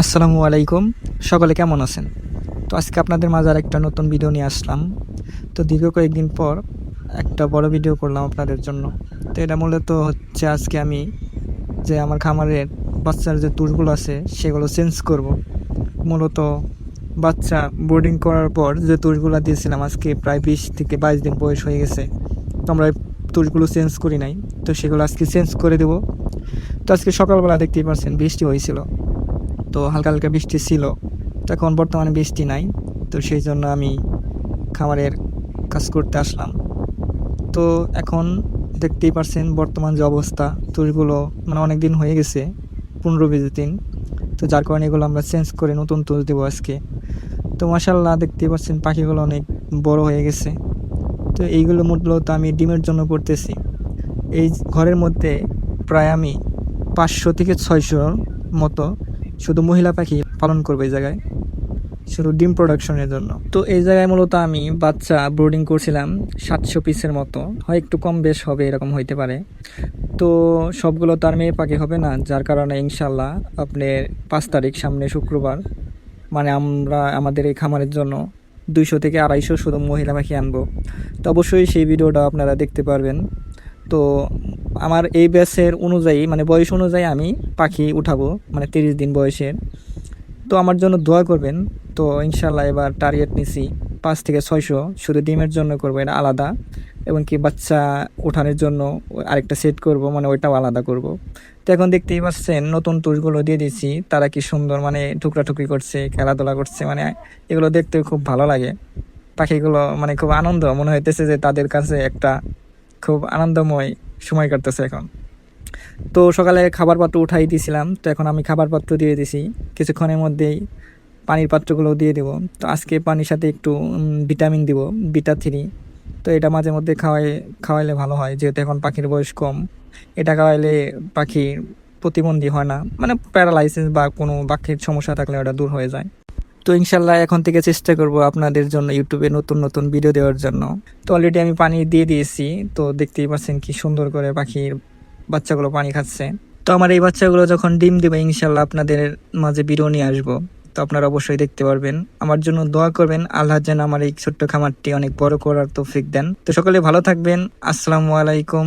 আসসালামু আলাইকুম। সকলে কেমন আছেন? তো আজকে আপনাদের মাঝে একটা নতুন ভিডিও নিয়ে আসলাম। তো দীর্ঘ কয়েকদিন পর একটা বড় ভিডিও করলাম আপনাদের জন্য। তো এটা মূলত হচ্ছে আজকে আমি যে আমার খামারের বাচ্চার যে তুষগুলো আছে, সেগুলো চেঞ্জ করব। মূলত বাচ্চা বোর্ডিং করার পর যে তুষগুলো দিয়েছিলাম আজকে প্রায় বিশ থেকে বাইশ দিন বয়স হয়ে গেছে। তো আমরা তুষগুলো চেঞ্জ করি নাই। তো সেগুলো আজকে চেঞ্জ করে দেবো। তো আজকে সকালবেলা দেখতেই পাচ্ছেন বৃষ্টি হয়েছিল। তো হালকা হালকা বৃষ্টি ছিল। তো এখন বর্তমানে বৃষ্টি নাই। তো সেই জন্য আমি খামারের কাজ করতে আসলাম। তো এখন দেখতেই পারছেন বর্তমান যে অবস্থা। তুলগুলো মানে অনেক দিন হয়ে গেছে, পনেরো বিশ দিন। তো যার কারণে এগুলো আমরা চেঞ্জ করে নতুন তুল দেবো আজকে। তো মাসাল্লাহ দেখতেই পাচ্ছেন পাখিগুলো অনেক বড় হয়ে গেছে। তো এইগুলো মূলত আমি ডিমের জন্য করতেছি। এই ঘরের মধ্যে প্রায় আমি পাঁচশো থেকে ছয়শোর মতো শুধু মহিলা পাখি পালন করবে এই জায়গায়, শুধু ডিম প্রোডাকশনের জন্য। তো এই জায়গায় মূলত আমি বাচ্চা ব্রোডিং করছিলাম সাতশো পিসের মতো। হয় একটু কম বেশ হবে, এরকম হইতে পারে। তো সবগুলো তো আর মেয়ে পাখি হবে না, যার কারণে ইনশাল্লাহ আপনার পাঁচ তারিখ, সামনে শুক্রবার মানে আমরা, আমাদের এই খামারের জন্য দুইশো থেকে আড়াইশো শুধু মহিলা পাখি আনব। তো অবশ্যই সেই ভিডিওটা আপনারা দেখতে পারবেন। তো আমার এই ব্যাসের অনুযায়ী মানে বয়স অনুযায়ী আমি পাখি উঠাবো মানে তিরিশ দিন বয়সের। তো আমার জন্য দোয়া করবেন, তো ইনশাল্লাহ এবার টার্গেট নিছি পাঁচ থেকে ছয়শো। শুধু ডিমের জন্য করব, এটা আলাদা। এবং কি বাচ্চা ওঠানোর জন্য আরেকটা সেট করব মানে ওইটাও আলাদা করব। তো এখন দেখতেই পাচ্ছেন, নতুন তুষগুলো দিয়ে দিয়েছি তারা কি সুন্দর মানে টুকরাটুকরি করছে, খেলাধুলা করছে মানে এগুলো দেখতে খুব ভালো লাগে। পাখিগুলো মানে খুব আনন্দ, মনে হইতেছে যে তাদের কাছে একটা খুব আনন্দময় সময় কাটতেছে এখন। তো সকালে খাবার পাত্র উঠাই দিয়েছিলাম তো এখন আমি খাবার পাত্র দিয়ে দিছি। কিছুক্ষণের মধ্যেই পানির পাত্রগুলো দিয়ে দেবো। তো আজকে পানির সাথে একটু ভিটামিন দিব, বিটা থ্রি। তো এটা মাঝে মধ্যে খাওয়াই, খাওয়াইলে ভালো হয়, যেহেতু এখন পাখির বয়স কম। এটা খাওয়াইলে পাখির প্রতিবন্ধী হয় না। মানে প্যারালাইসিস বা কোনো পাখির সমস্যা থাকলে ওটা দূর হয়ে যায়। তো ইনশাল্লাহ এখন থেকে চেষ্টা করব আপনাদের জন্য ইউটিউবে নতুন নতুন ভিডিও দেওয়ার জন্য। তো অলরেডি আমি পানি দিয়ে দিয়েছি, তো দেখতেই পাচ্ছেন কি সুন্দর করে পাখির বাচ্চাগুলো পানি খাচ্ছে। তো আমার এই বাচ্চাগুলো যখন ডিম দেবে, ইনশাল্লাহ আপনাদের মাঝে ভিডিও নিয়ে আসব। তো আপনারা অবশ্যই দেখতে পারবেন। আমার জন্য দোয়া করবেন, আল্লাহ যেন আমার এই ছোট্ট খামারটি অনেক বড় করার তৌফিক দেন। তো সকলে ভালো থাকবেন। আসসালামু আলাইকুম।